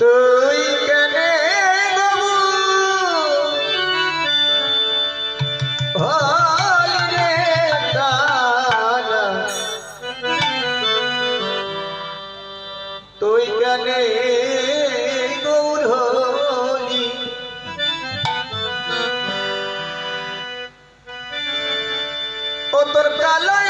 তুই কেনে তুই কেনে গৌর হলি? ও তোর কালো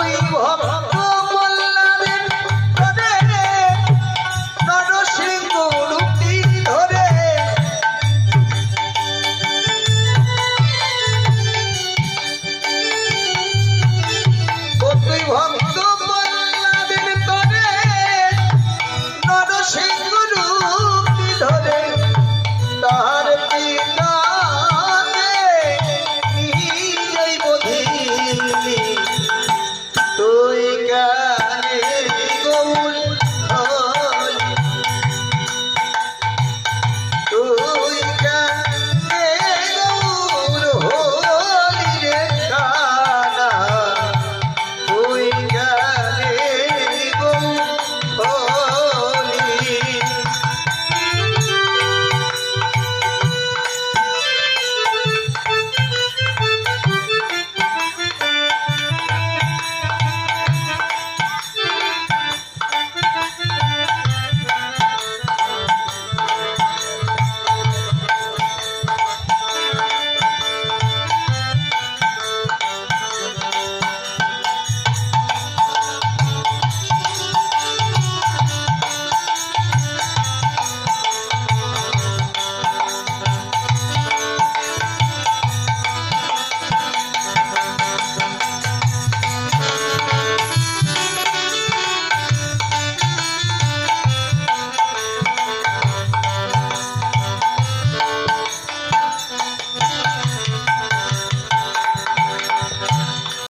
不好我。好不